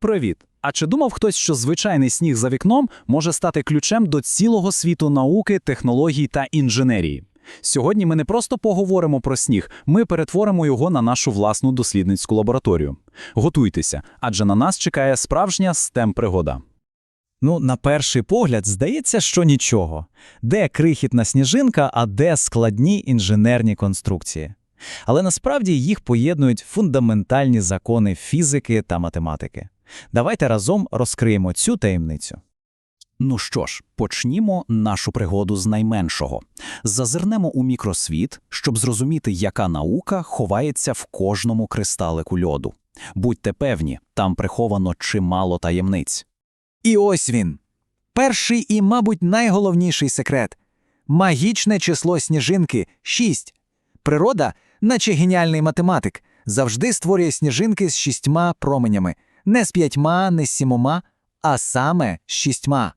Привіт! А чи думав хтось, що звичайний сніг за вікном може стати ключем до цілого світу науки, технологій та інженерії? Сьогодні ми не просто поговоримо про сніг, ми перетворимо його на нашу власну дослідницьку лабораторію. Готуйтеся, адже на нас чекає справжня stem пригода Ну, на перший погляд, здається, що нічого. Де крихітна сніжинка, а де складні інженерні конструкції. Але насправді їх поєднують фундаментальні закони фізики та математики. Давайте разом розкриємо цю таємницю. Ну що ж, почнімо нашу пригоду з найменшого. Зазирнемо у мікросвіт, щоб зрозуміти, яка наука ховається в кожному кристалику льоду. Будьте певні, там приховано чимало таємниць. І ось він. Перший і, мабуть, найголовніший секрет магічне число сніжинки 6. Природа, наче геніальний математик, завжди створює сніжинки з шістьма променями, не з п'ятьма, не з сімома, а саме з шістьма.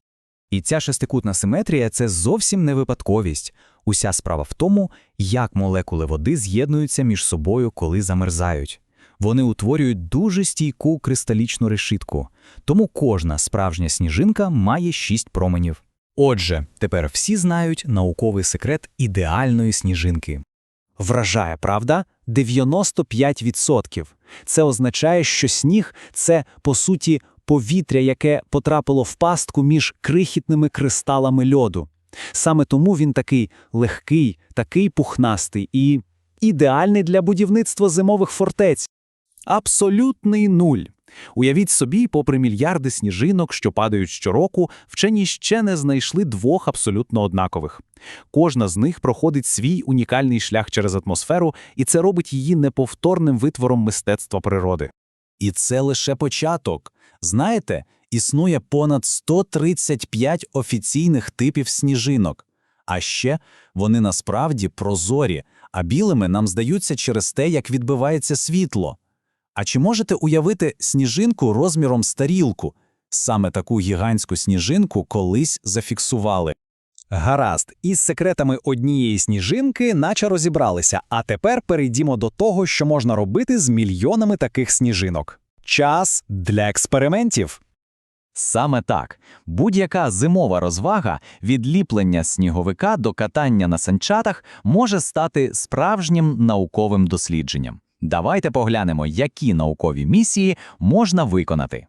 І ця шестикутна симетрія це зовсім не випадковість. Уся справа в тому, як молекули води з'єднуються між собою, коли замерзають. Вони утворюють дуже стійку кристалічну решітку, тому кожна справжня сніжинка має шість променів. Отже, тепер всі знають науковий секрет ідеальної сніжинки. Вражає, правда? 95%. Це означає, що сніг це, по суті, повітря, яке потрапило в пастку між крихітними кристалами льоду. Саме тому він такий легкий, такий пухнастий і ідеальний для будівництва зимових фортець. Абсолютний нуль. Уявіть собі, попри мільярди сніжинок, що падають щороку, вчені ще не знайшли двох абсолютно однакових. Кожна з них проходить свій унікальний шлях через атмосферу, і це робить її неповторним витвором мистецтва природи. І це лише початок. Знаєте, існує понад 135 офіційних типів сніжинок. А ще вони насправді прозорі, а білими нам здаються через те, як відбивається світло. А чи можете уявити сніжинку розміром з тарілку? Саме таку гігантську сніжинку колись зафіксували. Гаразд, із секретами однієї сніжинки наче розібралися, а тепер перейдімо до того, що можна робити з мільйонами таких сніжинок. Час для експериментів. Саме так, будь-яка зимова розвага від ліплення сніговика до катання на санчатах може стати справжнім науковим дослідженням. Давайте поглянемо, які наукові місії можна виконати.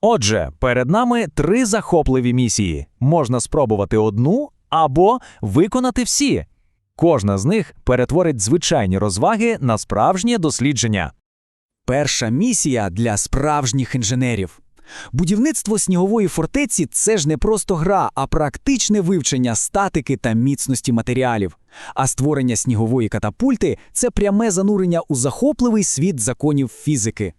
Отже, перед нами три захопливі місії. Можна спробувати одну або виконати всі. Кожна з них перетворить звичайні розваги на справжнє дослідження. Перша місія для справжніх інженерів. Будівництво снігової фортеці це ж не просто гра, а практичне вивчення статики та міцності матеріалів. А створення снігової катапульти це пряме занурення у захопливий світ законів фізики.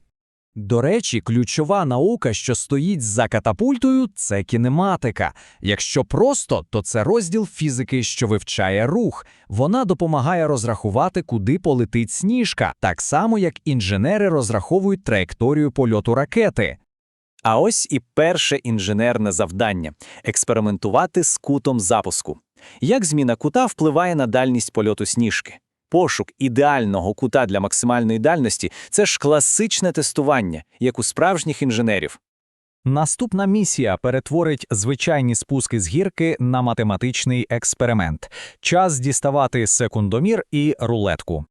До речі, ключова наука, що стоїть за катапультою, це кінематика. Якщо просто, то це розділ фізики, що вивчає рух. Вона допомагає розрахувати, куди полетить сніжка, так само як інженери розраховують траєкторію польоту ракети. А ось і перше інженерне завдання експериментувати з кутом запуску. Як зміна кута впливає на дальність польоту сніжки? Пошук ідеального кута для максимальної дальності це ж класичне тестування, як у справжніх інженерів. Наступна місія перетворить звичайні спуски з гірки на математичний експеримент. Час діставати секундомір і рулетку.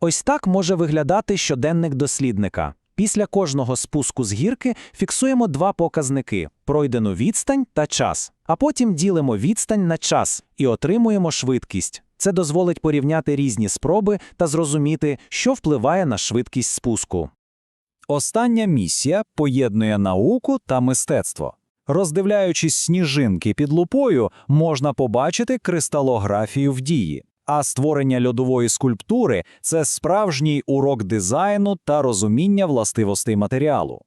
Ось так може виглядати щоденник дослідника. Після кожного спуску з гірки фіксуємо два показники пройдену відстань та час, а потім ділимо відстань на час і отримуємо швидкість. Це дозволить порівняти різні спроби та зрозуміти, що впливає на швидкість спуску. Остання місія поєднує науку та мистецтво. Роздивляючись сніжинки під лупою, можна побачити кристалографію в дії. А створення льодової скульптури це справжній урок дизайну та розуміння властивостей матеріалу.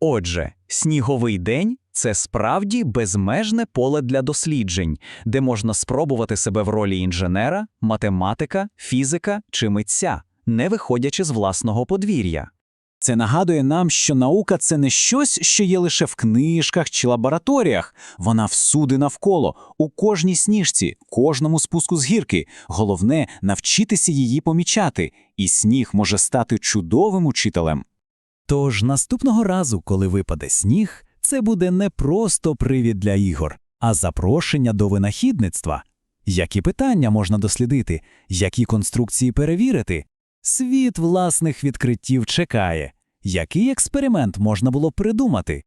Отже, сніговий день це справді безмежне поле для досліджень, де можна спробувати себе в ролі інженера, математика, фізика чи митця, не виходячи з власного подвір'я. Це нагадує нам, що наука це не щось, що є лише в книжках чи лабораторіях. Вона всюди навколо, у кожній сніжці, кожному спуску з гірки. Головне навчитися її помічати, і сніг може стати чудовим учителем. Тож наступного разу, коли випаде сніг, це буде не просто привід для ігор, а запрошення до винахідництва. Які питання можна дослідити, які конструкції перевірити? Світ власних відкриттів чекає. Який експеримент можна було придумати?